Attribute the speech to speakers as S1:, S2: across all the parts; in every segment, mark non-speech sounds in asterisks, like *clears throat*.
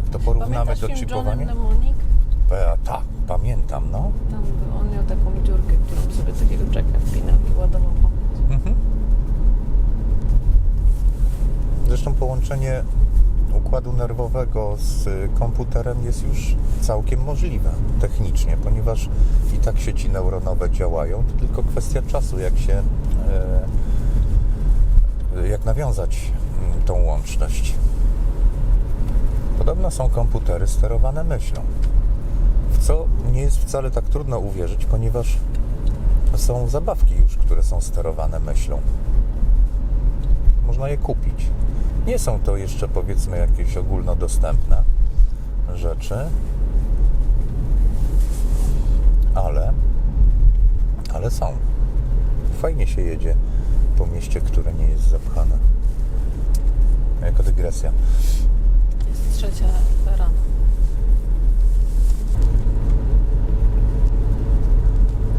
S1: jak to porównamy
S2: Pamiętasz
S1: do
S2: Mnemonic?
S1: E, tak, pamiętam, no.
S2: Tam był, on miał taką dziurkę, którą sobie takiego czeka wpinał i ładował.
S1: Mhm. Zresztą połączenie układu nerwowego z komputerem jest już całkiem możliwe technicznie, ponieważ i tak sieci neuronowe działają, to tylko kwestia czasu, jak się e, jak nawiązać mm, tą łączność. Podobno są komputery sterowane myślą. W co nie jest wcale tak trudno uwierzyć, ponieważ są zabawki już, które są sterowane myślą. Można je kupić. Nie są to jeszcze powiedzmy jakieś ogólnodostępne rzeczy, ale, ale są. Fajnie się jedzie po mieście, które nie jest zapchane. Jako dygresja.
S2: Trzecia rano.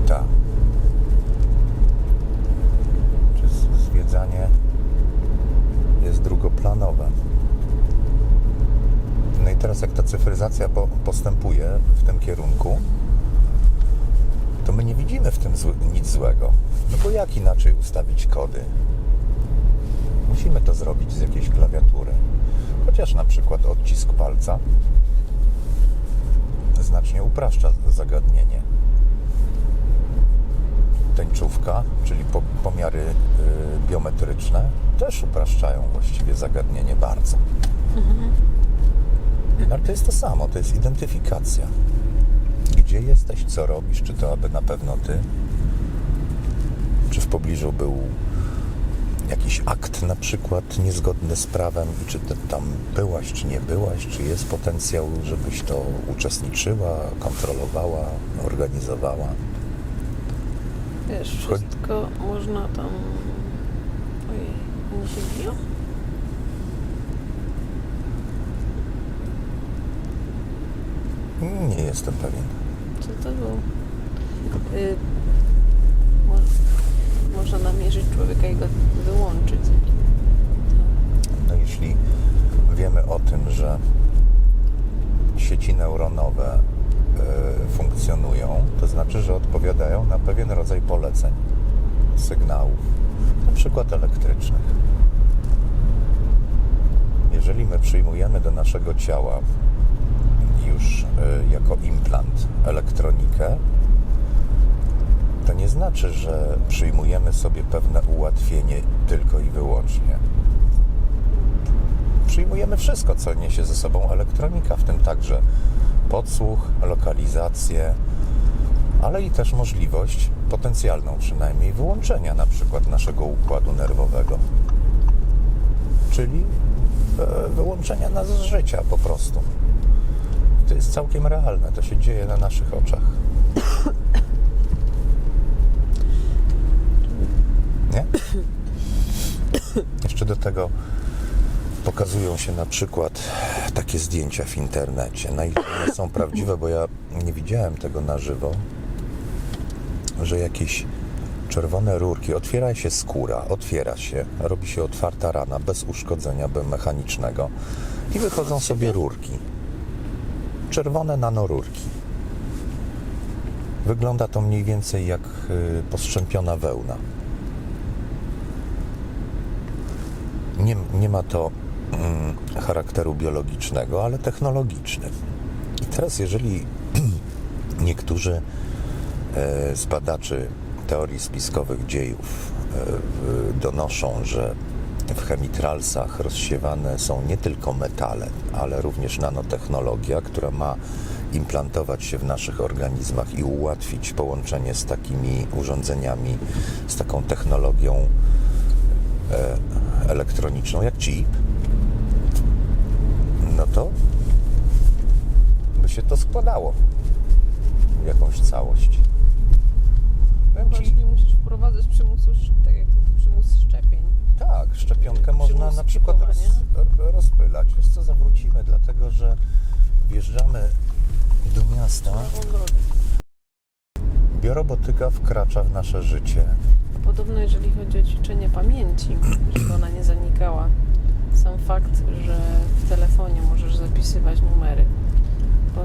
S1: Tak. Czy zwiedzanie jest drugoplanowe? No i teraz jak ta cyfryzacja po, postępuje w tym kierunku, to my nie widzimy w tym nic złego. No bo jak inaczej ustawić kody? Musimy to zrobić z jakiejś klawiatury. Chociaż na przykład odcisk palca znacznie upraszcza zagadnienie tęczówka, czyli po, pomiary y, biometryczne, też upraszczają właściwie zagadnienie bardzo. No, ale to jest to samo, to jest identyfikacja. Gdzie jesteś, co robisz, czy to aby na pewno ty, czy w pobliżu był jakiś akt na przykład niezgodny z prawem i czy ty tam byłaś, czy nie byłaś, czy jest potencjał, żebyś to uczestniczyła, kontrolowała, organizowała.
S2: Wiesz, wszystko można tam... Ojej, oni się biją?
S1: Nie jestem pewien.
S2: Co to było? Y, można namierzyć człowieka i go wyłączyć.
S1: No jeśli wiemy o tym, że sieci neuronowe y, funkcjonują, to znaczy, że odpowiadają na pewien rodzaj poleceń, sygnałów, na przykład elektrycznych. Jeżeli my przyjmujemy do naszego ciała już y, jako implant elektronikę, to nie znaczy, że przyjmujemy sobie pewne ułatwienie tylko i wyłącznie przyjmujemy wszystko, co niesie ze sobą elektronika, w tym także podsłuch, lokalizację, ale i też możliwość, potencjalną przynajmniej, wyłączenia na przykład naszego układu nerwowego. Czyli e, wyłączenia nas z życia po prostu. To jest całkiem realne, to się dzieje na naszych oczach. Nie? Jeszcze do tego pokazują się na przykład takie zdjęcia w internecie. Na ile one są prawdziwe, bo ja nie widziałem tego na żywo, że jakieś czerwone rurki, otwiera się skóra, otwiera się, robi się otwarta rana bez uszkodzenia bez mechanicznego i wychodzą sobie rurki. Czerwone nanorurki. Wygląda to mniej więcej jak y, postrzępiona wełna. Nie, nie ma to mm, charakteru biologicznego, ale technologiczny. I teraz, jeżeli *clears throat* niektórzy e, z badaczy teorii spiskowych dziejów e, donoszą, że w chemitralsach rozsiewane są nie tylko metale, ale również nanotechnologia, która ma implantować się w naszych organizmach i ułatwić połączenie z takimi urządzeniami, z taką technologią elektroniczną jak chip, no to by się to składało w jakąś całość. Powiem ci,
S2: Właśnie musisz wprowadzać przymusu, tak jak przymus szczepień.
S1: tak, szczepionkę można
S2: Przymus
S1: na przykład roz, rozpylać. Wiesz co, zawrócimy, dlatego że wjeżdżamy do miasta. Biorobotyka wkracza w nasze życie.
S2: Podobno jeżeli chodzi o ćwiczenie pamięci, żeby ona nie zanikała, sam fakt, że w telefonie możesz zapisywać numery. Bo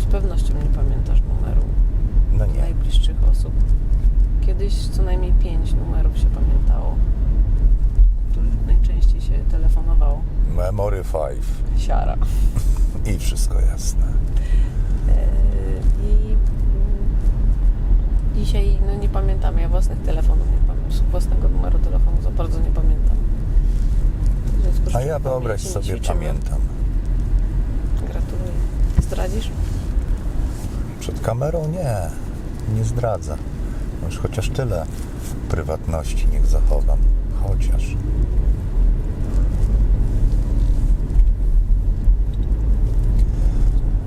S2: z pewnością nie pamiętasz numeru
S1: No nie.
S2: najbliższych osób. Kiedyś co najmniej pięć numerów się pamiętało, których najczęściej się telefonowało.
S1: Memory 5
S2: Siara. *laughs*
S1: i wszystko jasne.
S2: Mm, dzisiaj no, nie pamiętam ja własnych telefonów, nie pamiętam własnego numeru telefonu, za bardzo nie pamiętam.
S1: A ja wyobraź sobie
S2: ćwiczymy.
S1: pamiętam.
S2: Gratuluję. Zdradzisz?
S1: Przed kamerą nie, nie zdradza. Już chociaż tyle prywatności niech zachowam. Chociaż.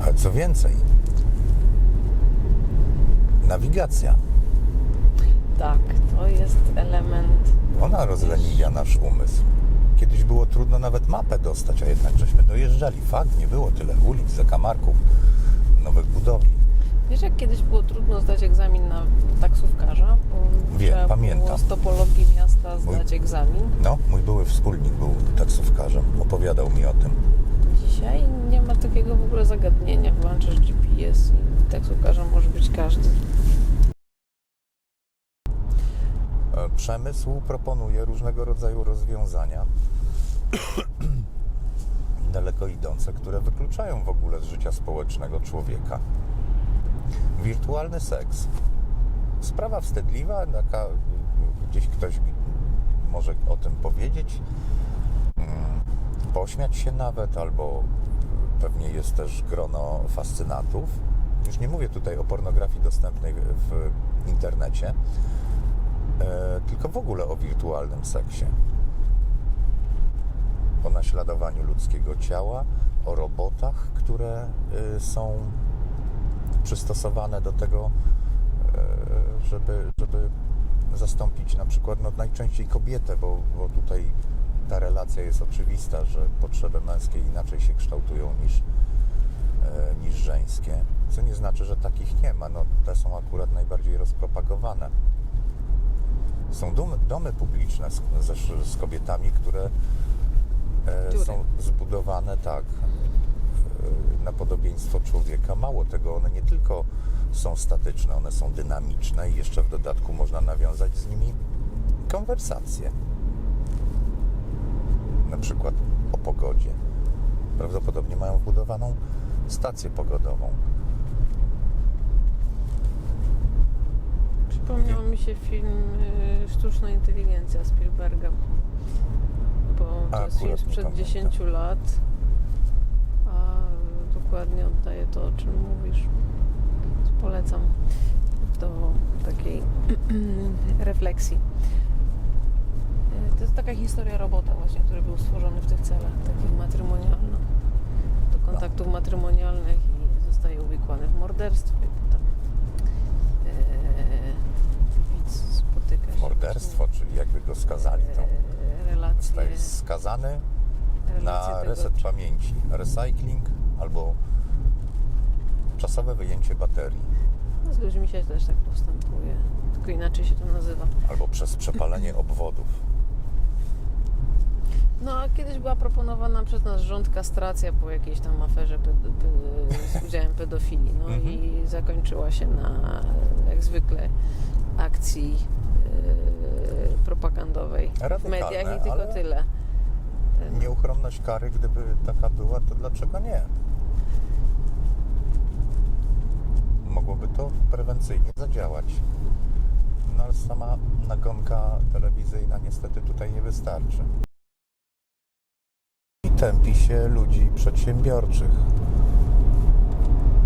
S1: A co więcej, nawigacja.
S2: Tak, to jest element.
S1: Ona rozleniwia nasz umysł. Kiedyś było trudno nawet mapę dostać, a jednak żeśmy dojeżdżali. Fakt, nie było tyle ulic, zakamarków, nowych budowli.
S2: Wiesz, jak kiedyś było trudno zdać egzamin na taksówkarza? Bo
S1: Wiem,
S2: trzeba
S1: pamiętam.
S2: było z topologii miasta zdać egzamin.
S1: No, mój były wspólnik był taksówkarzem, opowiadał mi o tym.
S2: Dzisiaj nie ma takiego w ogóle zagadnienia. Włączasz GPS i taksówkarzem może być każdy.
S1: Przemysł proponuje różnego rodzaju rozwiązania *coughs* daleko idące, które wykluczają w ogóle z życia społecznego człowieka. Wirtualny seks. Sprawa wstydliwa, taka gdzieś ktoś może o tym powiedzieć, mm, pośmiać się nawet, albo pewnie jest też grono fascynatów. Już nie mówię tutaj o pornografii dostępnej w internecie, tylko w ogóle o wirtualnym seksie. O naśladowaniu ludzkiego ciała, o robotach, które y, są przystosowane do tego, e, żeby, żeby zastąpić na przykład no, najczęściej kobietę, bo, bo tutaj ta relacja jest oczywista, że potrzeby męskie inaczej się kształtują niż, e, niż żeńskie. Co nie znaczy, że takich nie ma. No, te są akurat najbardziej rozpropagowane. Są domy, domy publiczne z, ze, z kobietami, które e, są zbudowane tak e, na podobieństwo człowieka. Mało tego, one nie tylko są statyczne, one są dynamiczne i jeszcze w dodatku można nawiązać z nimi konwersację. Na przykład o pogodzie. Prawdopodobnie mają wbudowaną stację pogodową.
S2: Przypomniał mi się film y, Sztuczna inteligencja Spielberga. Bo to
S1: A,
S2: jest film
S1: akurat nie
S2: sprzed
S1: pamiętam.
S2: 10 lat. A dokładnie oddaje to, o czym mówisz. Więc polecam do takiej *clears throat* refleksji. Y, To jest taka historia robota właśnie, który był stworzony w tych celach, takich matrymonialnych. Do kontaktów matrymonialnych i zostaje uwikłany w morderstwo i potem e, widz spotyka się
S1: Morderstwo, czyli jakby go skazali, to
S2: relacje,
S1: zostaje skazany na
S2: tego,
S1: reset pamięci, recycling albo czasowe wyjęcie baterii,
S2: no, z ludźmi się też tak postępuje, tylko inaczej się to nazywa.
S1: albo przez przepalenie *laughs* obwodów.
S2: No a kiedyś była proponowana przez nas rząd kastracja po jakiejś tam aferze z udziałem pedofilii. No
S1: Mhm.
S2: i zakończyła się na, jak zwykle, akcji e, propagandowej w
S1: Radykalne,
S2: mediach i tylko
S1: ale-
S2: tyle. No.
S1: Nieuchronność kary, gdyby taka była, to dlaczego nie? Mogłoby to prewencyjnie zadziałać. No ale sama nagonka telewizyjna niestety tutaj nie wystarczy. I tępi się ludzi przedsiębiorczych.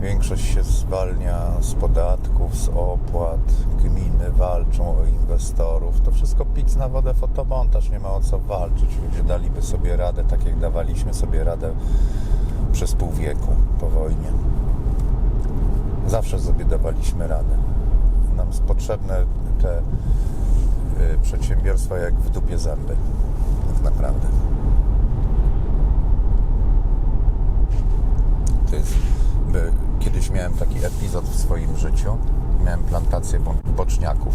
S1: Większość się zwalnia z podatków, z opłat, gminy walczą o inwestorów. To wszystko pic na wodę fotomontaż, nie ma o co walczyć. Ludzie daliby sobie radę, tak jak dawaliśmy sobie radę przez pół wieku po wojnie. Zawsze sobie dawaliśmy radę. Nam jest potrzebne te y, przedsiębiorstwa jak w dupie zęby. Tak naprawdę. To jest, by, kiedyś miałem taki epizod w swoim życiu. Miałem plantację bo- boczniaków.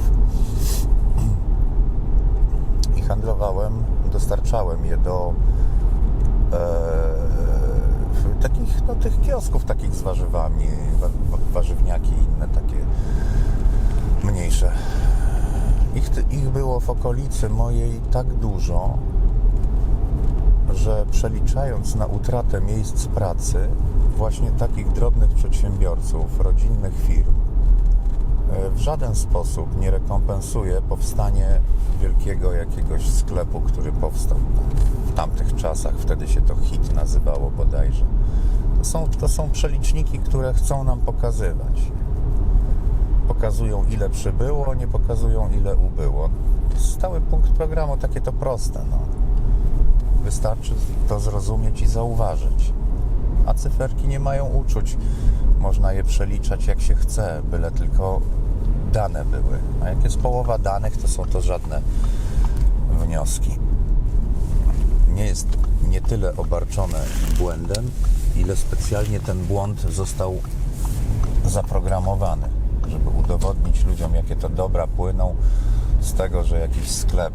S1: I handlowałem, dostarczałem je do e, takich, no, tych kiosków takich z warzywami, wa, wa, warzywniaki i inne takie mniejsze. Ich, ich było w okolicy mojej tak dużo, że przeliczając na utratę miejsc pracy właśnie takich drobnych przedsiębiorców, rodzinnych firm, e, w żaden sposób nie rekompensuje powstanie wielkiego jakiegoś sklepu, który powstał w tamtych czasach. Wtedy się to hit nazywało bodajże. To są, to są przeliczniki, które chcą nam pokazywać. Pokazują ile przybyło, nie pokazują ile ubyło. Stały punkt programu, takie to proste. No. Wystarczy to zrozumieć i zauważyć. A cyferki nie mają uczuć. Można je przeliczać jak się chce, byle tylko dane były. A jak jest połowa danych, to są to żadne wnioski. Nie jest nie tyle obarczone błędem, ile specjalnie ten błąd został zaprogramowany, żeby udowodnić ludziom, jakie to dobra płyną z tego, że jakiś sklep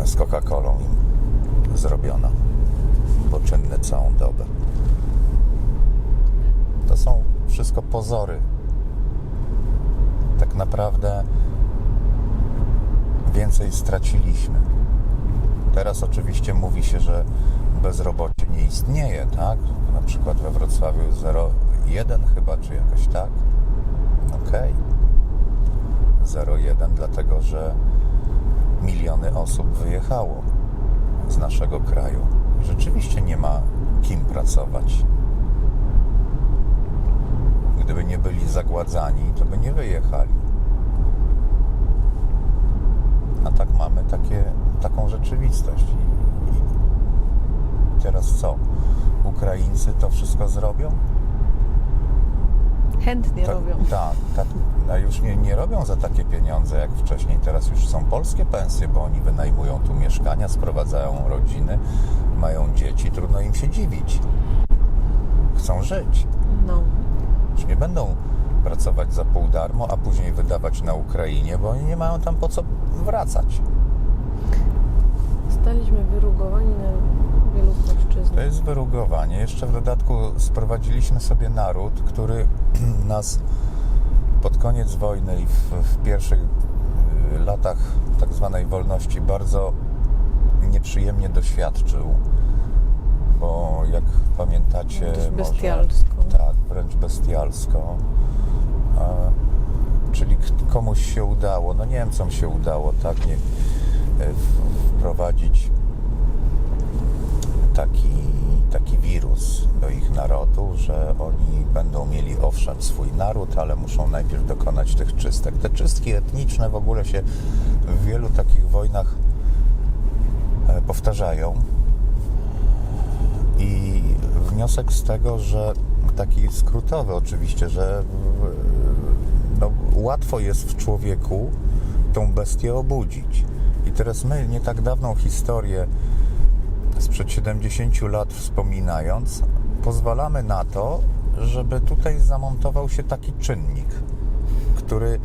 S1: e, z Coca-Colą im zrobiono, bo czynny całą dobę. To są wszystko pozory. Tak naprawdę więcej straciliśmy. Teraz oczywiście mówi się, że bezrobocie nie istnieje, tak? Na przykład we Wrocławiu 0,1 chyba, czy jakoś tak? Okej. 0,1 dlatego, że miliony osób wyjechało z naszego kraju. Rzeczywiście nie ma kim pracować. Gdyby nie byli zagładzani, to by nie wyjechali. A tak mamy takie, taką rzeczywistość. I, I teraz co? Ukraińcy to wszystko zrobią?
S2: Chętnie
S1: Tak,
S2: robią.
S1: Tak, tak. A już nie, nie robią za takie pieniądze jak wcześniej. Teraz już są polskie pensje, bo oni wynajmują tu mieszkania, sprowadzają rodziny, mają dzieci. Trudno im się dziwić. Chcą żyć.
S2: No.
S1: Już nie będą pracować za pół darmo, a później wydawać na Ukrainie, bo oni nie mają tam po co wracać.
S2: Staliśmy wyrugowani na wielu
S1: To jest wyrugowanie. Jeszcze w dodatku sprowadziliśmy sobie naród, który *clears throat* nas pod koniec wojny i w, w pierwszych y, latach tak zwanej wolności bardzo nieprzyjemnie doświadczył. Bo jak pamiętacie,
S2: Dość
S1: może-
S2: bestialsko.
S1: tak, wręcz bestialsko. E, czyli komuś się udało, no Niemcom się udało tak nie, wprowadzić taki, taki wirus do ich narodu, że oni będą mieli owszem swój naród, ale muszą najpierw dokonać tych czystek. Te czystki etniczne w ogóle się w wielu takich wojnach e, powtarzają. I wniosek z tego, że taki skrótowy oczywiście, że w- no, łatwo jest w człowieku tą bestię obudzić. I teraz my nie tak dawną historię sprzed 70 lat wspominając, pozwalamy na to, żeby tutaj zamontował się taki czynnik, który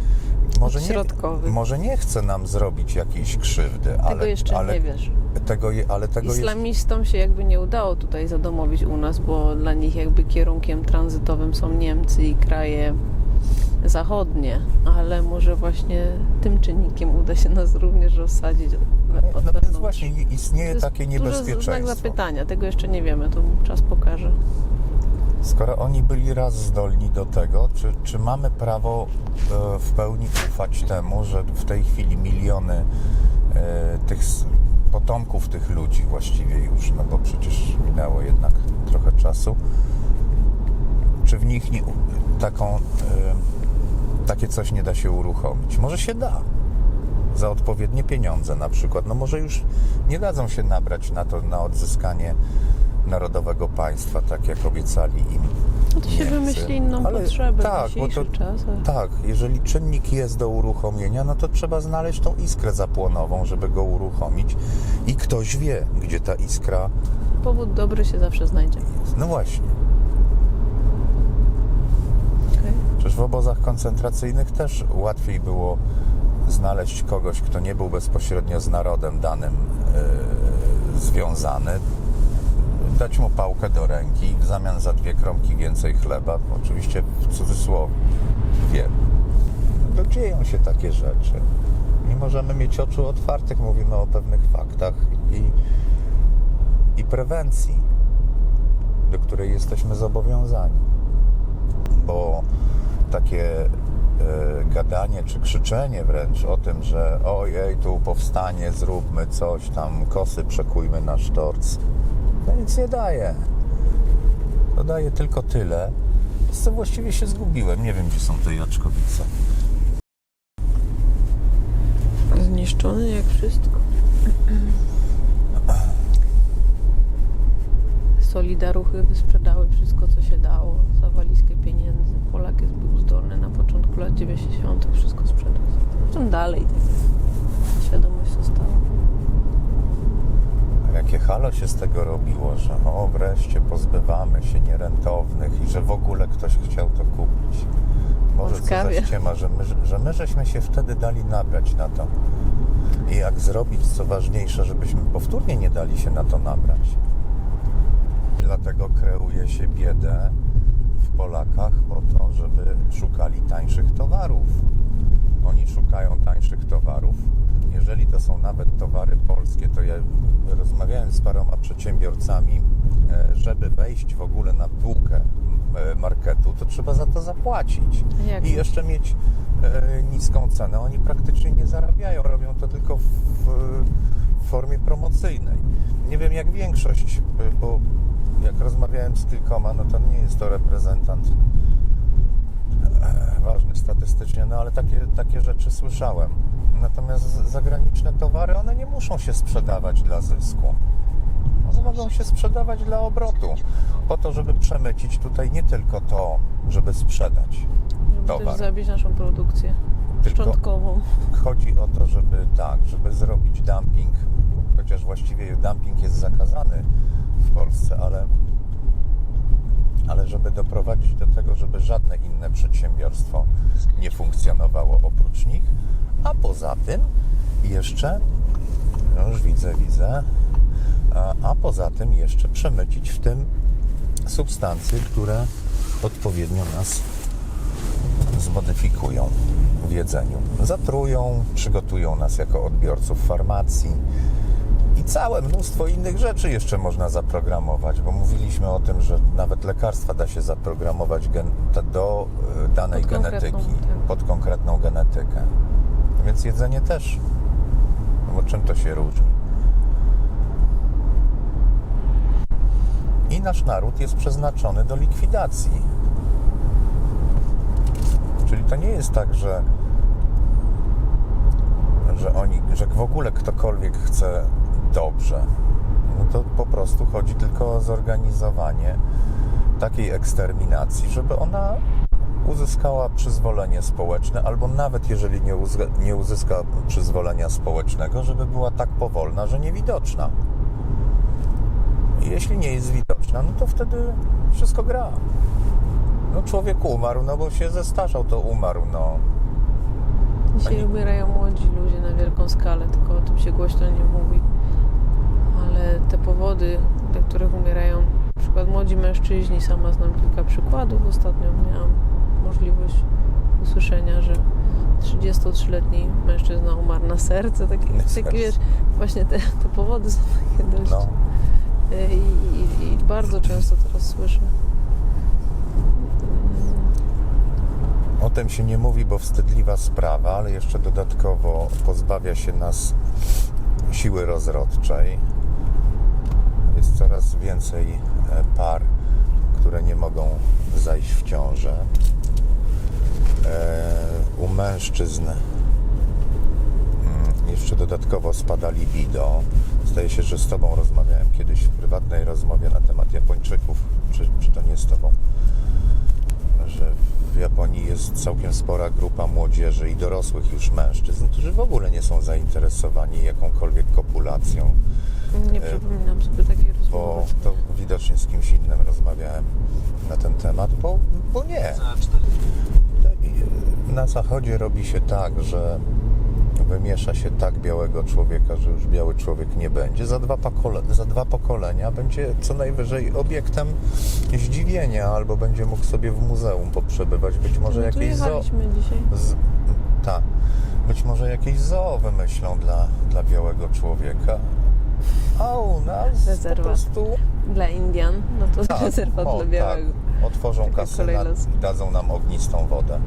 S1: może nie, może nie chce nam zrobić jakiejś krzywdy,
S2: Tego
S1: ale,
S2: jeszcze
S1: ale,
S2: nie wiesz.
S1: Tego, ale tego jest
S2: Islamistom się jakby nie udało tutaj zadomowić u nas, bo dla nich jakby kierunkiem tranzytowym są Niemcy i kraje zachodnie, ale może właśnie tym czynnikiem uda się nas również rozsadzić od, od
S1: No więc właśnie nie-
S2: To
S1: istnieje
S2: jest
S1: takie
S2: duży znak
S1: niebezpieczeństwo.
S2: zapytania, tego jeszcze nie wiemy, to czas pokaże.
S1: Skoro oni byli raz zdolni do tego, czy, czy mamy prawo e, w pełni ufać temu, że w tej chwili miliony e, tych potomków tych ludzi właściwie już, no bo przecież minęło jednak trochę czasu, czy w nich nie, taką, e, takie coś nie da się uruchomić? Może się da. Za odpowiednie pieniądze na przykład. No może już nie dadzą się nabrać na to, na odzyskanie narodowego państwa, tak jak obiecali im
S2: No to się
S1: Niemcy.
S2: wymyśli inną
S1: Ale
S2: potrzebę,
S1: tak, bo to-
S2: czas. a-
S1: Tak, jeżeli czynnik jest do uruchomienia, no to trzeba znaleźć tą iskrę zapłonową, żeby go uruchomić i ktoś wie, gdzie ta iskra
S2: Powód dobry się zawsze znajdzie.
S1: jest. No właśnie.
S2: Okej.
S1: Przecież w obozach koncentracyjnych też łatwiej było znaleźć kogoś, kto nie był bezpośrednio z narodem danym e, związany. dać mu pałkę do ręki w zamian za dwie kromki więcej chleba, oczywiście w cudzysłowie, to dzieją się takie rzeczy. Nie możemy mieć oczu otwartych, mówimy o pewnych faktach i, i prewencji, do której jesteśmy zobowiązani. Bo takie e, gadanie czy krzyczenie wręcz o tym, że ojej, tu powstanie, zróbmy coś tam, kosy przekujmy na sztorc, to nic nie daje. To daje tylko tyle, co właściwie się zgubiłem. Nie wiem, gdzie są te jaczkowice.
S2: Zniszczony jak wszystko. *clears throat* Solidaruchy wysprzedały wszystko, co się dało za walizkę pieniędzy. Polak jest był zdolny na początku lat 90. wszystko sprzedać. Potem dalej tak świadomość została.
S1: A Jakie halo się z tego robiło, że o wreszcie pozbywamy się nierentownych i że w ogóle ktoś chciał to kupić. Może
S2: Łaskawie.
S1: za ściema, że my, że my żeśmy się wtedy dali nabrać na to. I jak zrobić, co ważniejsze, żebyśmy powtórnie nie dali się na to nabrać. Dlatego kreuje się biedę w Polakach po to, żeby szukali tańszych towarów. Oni szukają tańszych towarów. Jeżeli to są nawet towary polskie, to ja rozmawiałem z paroma przedsiębiorcami, e, żeby wejść w ogóle na półkę e, marketu, to trzeba za to zapłacić.
S2: Jak?
S1: I jeszcze mieć e, niską cenę. Oni praktycznie nie zarabiają, robią to tylko w, formie promocyjnej. Nie wiem jak większość, bo jak rozmawiałem z kilkoma, no to nie jest to reprezentant e, ważny statystycznie, no ale takie, takie rzeczy słyszałem. Natomiast zagraniczne towary, one nie muszą się sprzedawać dla zysku. One mogą się sprzedawać dla obrotu, po to, żeby przemycić tutaj nie tylko to, żeby sprzedać
S2: Żeby
S1: towar.
S2: też zabić naszą produkcję szczątkową.
S1: chodzi o to, żeby tak, żeby zrobić dumping, chociaż właściwie dumping jest zakazany w Polsce, ale, ale żeby doprowadzić do tego, żeby żadne inne przedsiębiorstwo nie funkcjonowało oprócz nich, a poza tym jeszcze, no już widzę, widzę, a, a poza tym jeszcze przemycić w tym substancje, które odpowiednio nas zmodyfikują w jedzeniu. Zatrują, przygotują nas jako odbiorców farmacji całe mnóstwo innych rzeczy jeszcze można zaprogramować, bo mówiliśmy o tym, że nawet lekarstwa da się zaprogramować gen- do y, danej
S2: Pod
S1: genetyki, pod konkretną genetykę. Więc jedzenie też. No bo czym to się różni? I nasz naród jest przeznaczony do likwidacji. Czyli to nie jest tak, że, że oni, że w ogóle ktokolwiek chce dobrze. No to po prostu chodzi tylko o zorganizowanie takiej eksterminacji, żeby ona uzyskała przyzwolenie społeczne, albo nawet jeżeli nie, uzga- nie uzyska przyzwolenia społecznego, żeby była tak powolna, że niewidoczna. I jeśli nie jest widoczna, no to wtedy wszystko gra. No człowiek umarł, no bo się zestarzał, to umarł, no.
S2: Dzisiaj
S1: Pani-
S2: umierają młodzi ludzie na wielką skalę, tylko o tym się głośno nie mówi. Ale te powody, dla których umierają na przykład młodzi mężczyźni, sama znam kilka przykładów. Ostatnio miałam możliwość usłyszenia, że 33-letni mężczyzna umarł na serce. Takie, wiesz, właśnie te, te powody są takie dość...
S1: no.
S2: I, i, I bardzo często teraz słyszę.
S1: O tym się nie mówi, bo wstydliwa sprawa, ale jeszcze dodatkowo pozbawia się nas siły rozrodczej. Coraz więcej e, par, które nie mogą zajść w ciążę. E, U mężczyzn mm, jeszcze dodatkowo spada libido. Zdaje się, że z Tobą rozmawiałem kiedyś w prywatnej rozmowie na temat Japończyków, czy, czy to nie z Tobą, że w Japonii jest całkiem spora grupa młodzieży i dorosłych już mężczyzn, którzy w ogóle nie są zainteresowani jakąkolwiek kopulacją,
S2: Nie przypominam sobie takiej
S1: bo to widocznie z kimś innym rozmawiałem na ten temat, bo, bo nie. Na zachodzie robi się tak, że wymiesza się tak białego człowieka, że już biały człowiek nie będzie. Za dwa, pokole, za dwa pokolenia będzie co najwyżej obiektem zdziwienia, albo będzie mógł sobie w muzeum poprzebywać. Być może
S2: no tu
S1: jakieś zoo.
S2: jechaliśmy dzisiaj.
S1: Z, ta, być może jakieś zoo wymyślą dla, dla białego człowieka. A u nas
S2: Rezerwat.
S1: po prostu
S2: Dla Indian, no to
S1: tak,
S2: rezerwat
S1: o,
S2: dla białego.
S1: Tak, otworzą
S2: Taka
S1: kasynę i dadzą nam ognistą wodę.